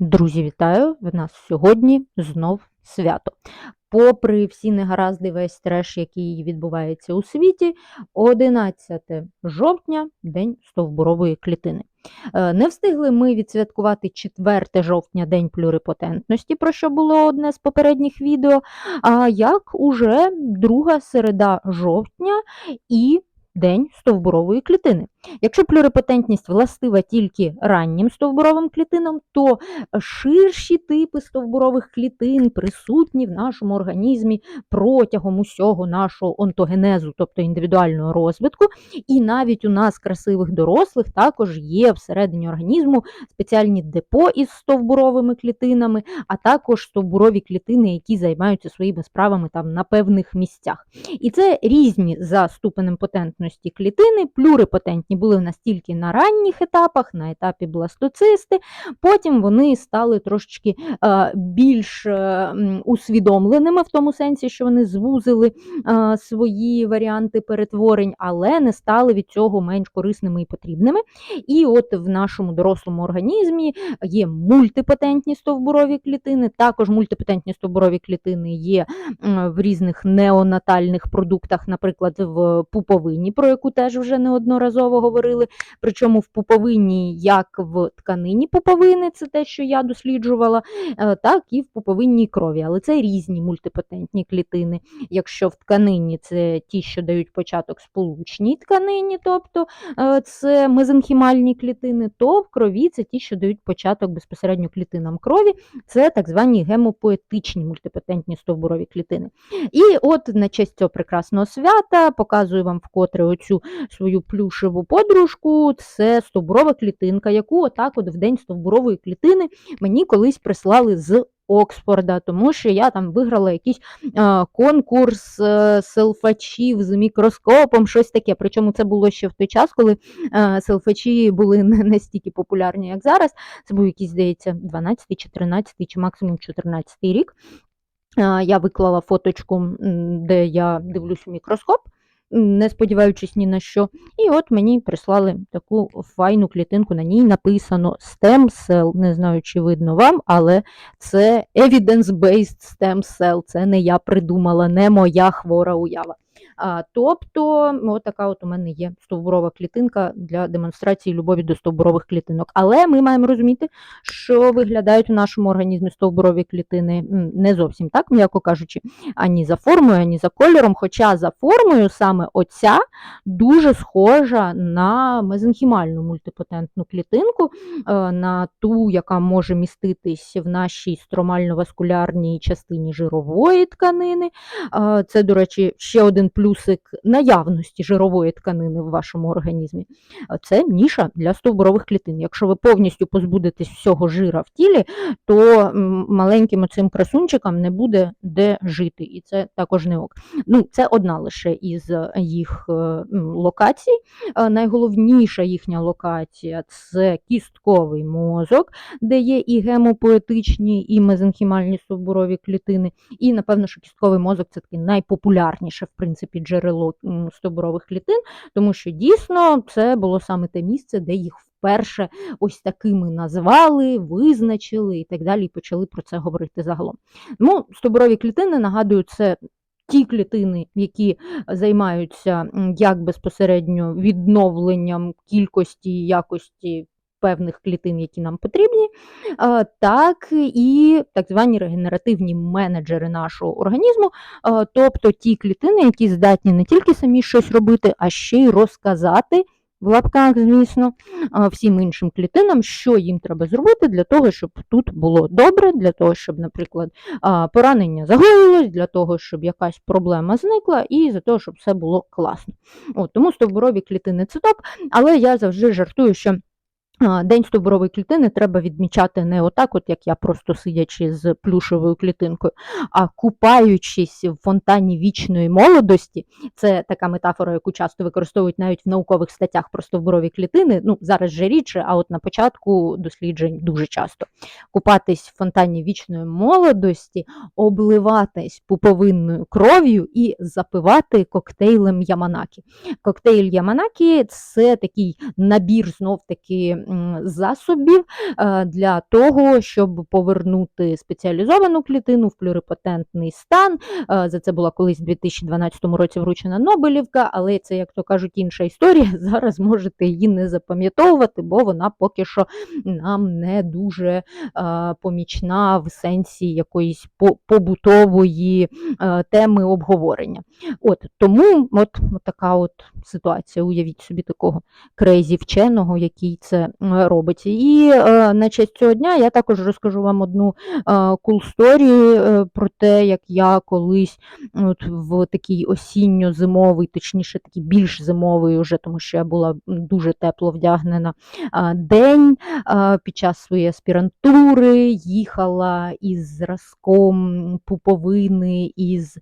Друзі, вітаю! В нас сьогодні знов свято. Попри всі негаразди, весь треш, який відбувається у світі, 11 жовтня День стовбурової клітини. Е, Не встигли ми відсвяткувати 4 жовтня День плюрипотентності, про що було одне з попередніх відео. А як уже друга середа жовтня і День стовбурової клітини. Якщо плюрипотентність властива тільки раннім стовбуровим клітинам, то ширші типи стовбурових клітин присутні в нашому організмі протягом усього нашого онтогенезу, тобто індивідуального розвитку. І навіть у нас, красивих дорослих, також є всередині організму спеціальні депо із стовбуровими клітинами, а також стовбурові клітини, які займаються своїми справами там на певних місцях. І це різні за ступенем потентності клітини, плюрипотентні були в нас тільки на ранніх етапах, на етапі бластоцисти. Потім вони стали трошечки е, більш е, усвідомленими в тому сенсі, що вони звузили е, свої варіанти перетворень, але не стали від цього менш корисними і потрібними. І от в нашому дорослому організмі є мультипотентні стовбурові клітини. Також мультипотентні стовбурові клітини є в різних неонатальних продуктах, наприклад, в пуповині, про яку теж вже неодноразово говорили. Причому в пуповині, як в тканині пуповини, це те, що я досліджувала, е, так і в пуповинній крові. Але це різні мультипотентні клітини. Якщо в тканині це ті, що дають початок сполучній тканині, тобто е, це мезенхімальні клітини, то в крові це ті, що дають початок безпосередньо клітинам крові, це так звані гемопоетичні мультипотентні стовбурові клітини. І от на честь цього прекрасного свята показую вам вкотре оцю свою плюшеву подружку. Це стовбурова клітинка, яку отак от в день стовбурової клітини мені колись прислали з Оксфорда, тому що я там виграла якийсь е, конкурс е, селфачів з мікроскопом, щось таке. Причому це було ще в той час, коли е, селфачі були не настільки популярні, як зараз. Це був якийсь, здається, 12, чи 13, чи максимум 14 рік. Е, Я виклала фоточку, де я дивлюсь у мікроскоп, не сподіваючись ні на що. І от мені прислали таку файну клітинку, на ній написано stem cell. Не знаю, чи видно вам, але це evidence-based stem cell. Це не я придумала, не моя хвора уява. Тобто, от така от у мене є стовбурова клітинка для демонстрації любові до стовбурових клітинок. Але ми маємо розуміти, що виглядають у нашому організмі стовбурові клітини не зовсім так, м'яко кажучи, ані за формою, ані за кольором. Хоча за формою саме оця дуже схожа на мезенхімальну мультипотентну клітинку, е, на ту, яка може міститись в нашій стромально-васкулярній частині жирової тканини. Е, Це, до речі, ще один плюсик наявності жирової тканини в вашому організмі. Е, Це ніша для стовбурових клітин. Якщо ви повністю позбудетесь всього жира в тілі, то маленьким цим красунчикам не буде де жити, і це також не ок. Ну, це одна лише із е, їх е, локацій. Найголовніша їхня локація це кістковий мозок, де є і гемопоетичні, і мезенхімальні стовбурові клітини. І напевно, що кістковий мозок це таке найпопулярніше в принципі джерело м, стовбурових клітин, тому що дійсно це було саме те місце, де їх вперше ось такими назвали, визначили і так далі, і почали про це говорити загалом. Ну, стовбурові клітини, нагадую, це ті клітини, які займаються як безпосередньо відновленням кількості і якості певних клітин, які нам потрібні, так і так звані регенеративні менеджери нашого організму, тобто ті клітини, які здатні не тільки самі щось робити, а ще й розказати. В лапках, звісно, всім іншим клітинам, що їм треба зробити для того, щоб тут було добре, для того, щоб, наприклад, поранення загоїлось, для того, щоб якась проблема зникла, і для того, щоб все було класно. От, тому стовбурові клітини це топ, але я завжди жартую, що День стовбурової клітини треба відмічати не отак, от як я просто сидячи з плюшевою клітинкою, а купаючись в фонтані вічної молодості. Це така метафора, яку часто використовують навіть в наукових статтях про стовбурові клітини. Ну, зараз же рідше, а от на початку досліджень дуже часто. Купатись в фонтані вічної молодості, обливатись пуповинною кров'ю і запивати коктейлем Яманакі. Коктейль Яманакі це такий набір знов-таки м, засобів е, для того, щоб повернути спеціалізовану клітину в плюрипотентний стан. Е, За це була колись у 2012 році вручена Нобелівка, але це, як то кажуть, інша історія. Зараз можете її не запам'ятовувати, бо вона поки що нам не дуже е, помічна в сенсі якоїсь по- побутової теми обговорення. От тому от, от така от ситуація. Уявіть собі такого крейзі вченого, який це робить. І е, на честь цього дня я також розкажу вам одну кул сторі е, про те, як я колись от, в такий осінньо-зимовий, точніше, такий більш зимовий, уже, тому що я була дуже тепло вдягнена день під час своєї аспірантури їхала із зразком пуповини із,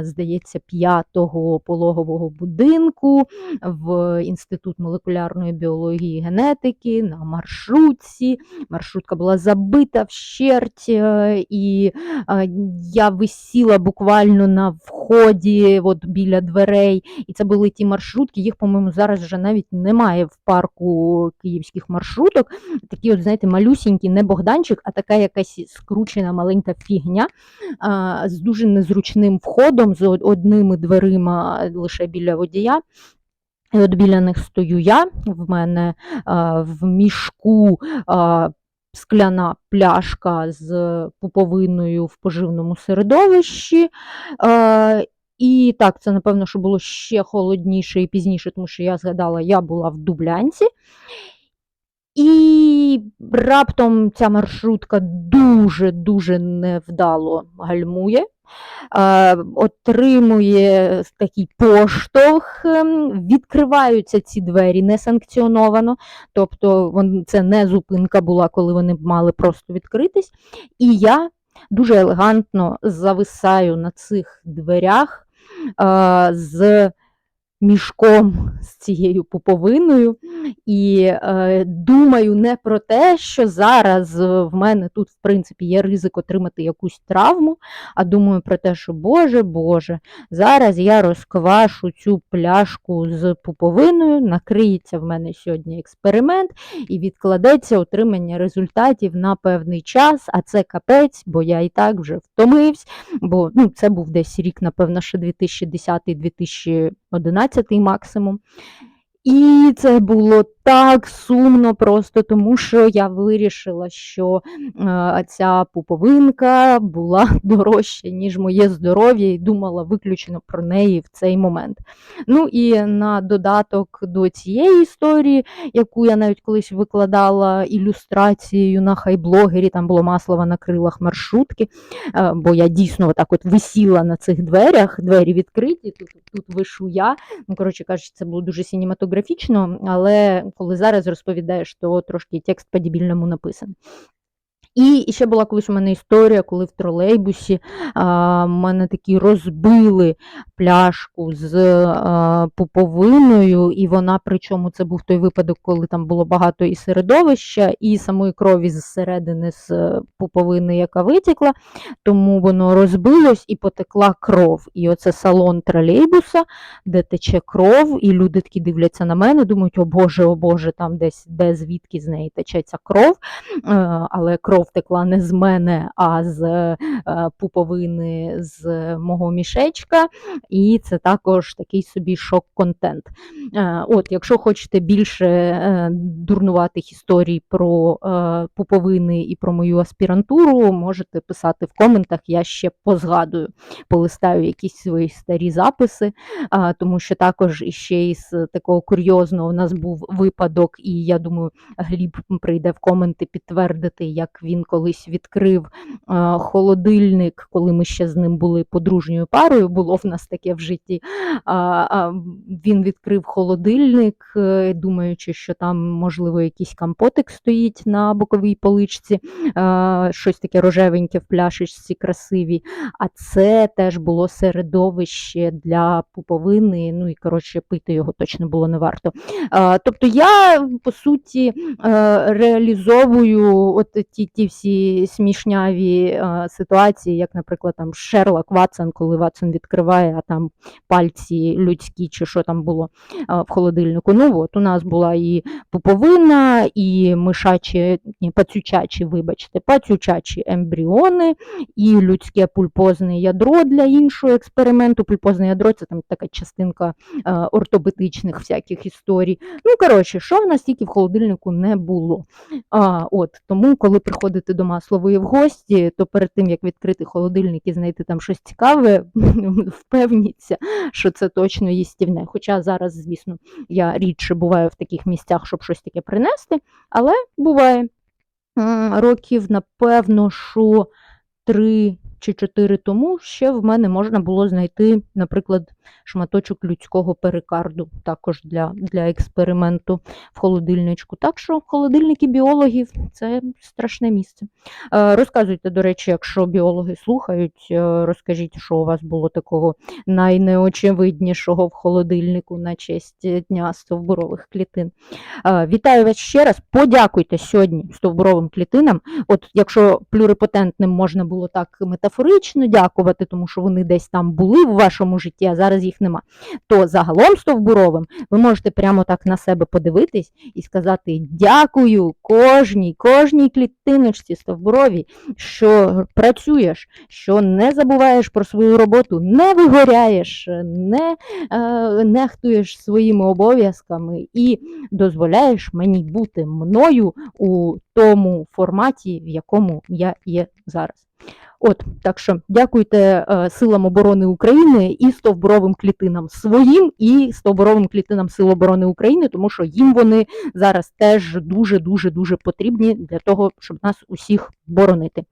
здається, п'ятого пологового будинку в Інститут молекулярної біології і генетики на маршрутці. Маршрутка була забита вщерть, е, і е, я висіла буквально на вході от біля дверей. І це були ті маршрутки. Їх, по-моєму, зараз вже навіть немає в парку київських маршруток. Такі, от, знаєте, малюсінькі, не Богданчик, а така якась скручена маленька фігня з дуже незручним входом, з одними дверима лише біля водія. І от біля них стою я, в мене а, в мішку а, скляна пляшка з пуповиною в поживному середовищі. А, і так, це напевно, що було ще холодніше і пізніше, тому що я згадала, я була в Дублянці. І раптом ця маршрутка дуже-дуже невдало гальмує, отримує такий поштовх, ем, відкриваються ці двері несанкціоновано, тобто це не зупинка була, коли вони мали просто відкритись. І я дуже елегантно зависаю на цих дверях е, з мішком з цією пуповиною. І е, думаю не про те, що зараз е, в мене тут, в принципі, є ризик отримати якусь травму, а думаю про те, що Боже, Боже, зараз я розквашу цю пляшку з пуповиною, накриється в мене сьогодні експеримент і відкладеться отримання результатів на певний час, а це капець, бо я і так вже втомився, бо ну, це був десь рік, напевно, ще 2010-2011 максимум. І це було так сумно просто, тому що я вирішила, що е, ця пуповинка була дорожча, ніж моє здоров'я, і думала виключно про неї в цей момент. Ну і на додаток до цієї історії, яку я навіть колись викладала ілюстрацією на хайблогері, там було маслова на крилах маршрутки, е, бо я дійсно отак от висіла на цих дверях, двері відкриті, тут, тут вишу я. Ну, коротше кажучи, це було дуже синематографічно, але коли зараз розповідаєш, то трошки текст по-дібільному написаний. І ще була колись у мене історія, коли в тролейбусі а, мене такі розбили пляшку з а, пуповиною, і вона, причому це був той випадок, коли там було багато і середовища, і самої крові зсередини з е, пуповини, яка витікла, тому воно розбилось і потекла кров. І оце салон тролейбуса, де тече кров, і люди такі дивляться на мене, думають, о Боже, о Боже, там десь де звідки з неї тече ця кров. Е, але кров текла не з мене, а з е, пуповини з мого мішечка. І це також такий собі шок-контент. Е, От, якщо хочете більше е, дурнуватих історій про е, пуповини і про мою аспірантуру, можете писати в коментах, я ще позгадую, полистаю якісь свої старі записи, тому що також іще із такого курйозного у нас був випадок, і я думаю, Гліб прийде в коменти підтвердити, як він колись відкрив а, холодильник, коли ми ще з ним були подружньою парою, було в нас таке в житті. Він відкрив холодильник, е, думаючи, що там, можливо, якийсь компотик стоїть на боковій поличці, а, щось таке рожевеньке в пляшечці красивій. А це теж було середовище для пуповини. Ну і коротше, пити його точно було не варто. Тобто я по суті е, реалізовую от ті, ті такі всі смішняві е, ситуації, як, наприклад, там Шерлок Ватсон, коли Ватсон відкриває, а там пальці людські чи що там було е, в холодильнику. Ну от у нас була і пуповина, і мишачі, ні, пацючачі, вибачте, пацючачі ембріони, і людське пульпозне ядро для іншого експерименту. Пульпозне ядро це там така частинка е, ортобетичних всяких історій. Ну, коротше, що в нас тільки в холодильнику не було. А, от, тому, коли приходите до Маслової в гості, то перед тим, як відкрити холодильник і знайти там щось цікаве, впевніться, що це точно їстівне. Хоча зараз, звісно, я рідше буваю в таких місцях, щоб щось таке принести, але буває. Років, напевно, що три чи чотири тому ще в мене можна було знайти, наприклад, шматочок людського перикарду, також для, для експерименту в холодильничку. Так що холодильники біологів це страшне місце. Е, Розказуйте, до речі, якщо біологи слухають, е, розкажіть, що у вас було такого найнеочевиднішого в холодильнику на честь Дня стовбурових клітин. Е, Вітаю вас ще раз. Подякуйте сьогодні стовбуровим клітинам. От якщо плюрипотентним можна було так метафорично дякувати, тому що вони десь там були в вашому житті, а зараз їх нема, то загалом стовбуровим ви можете прямо так на себе подивитись і сказати дякую кожній, кожній клітиночці стовбуровій, що працюєш, що не забуваєш про свою роботу, не вигоряєш, не е, нехтуєш своїми обов'язками і дозволяєш мені бути мною у тому форматі, в якому я є зараз. От, так що дякуйте е, силам оборони України і стовбуровим клітинам своїм, і стовбуровим клітинам Сил оборони України, тому що їм вони зараз теж дуже дуже дуже потрібні для того, щоб нас усіх боронити.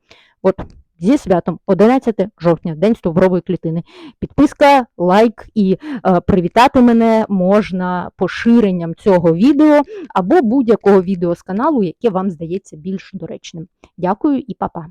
От зі святом 11 жовтня, День стовбурової клітини. Підписка, лайк і е, привітати мене можна поширенням цього відео або будь-якого відео з каналу, яке вам здається більш доречним. Дякую і па-па.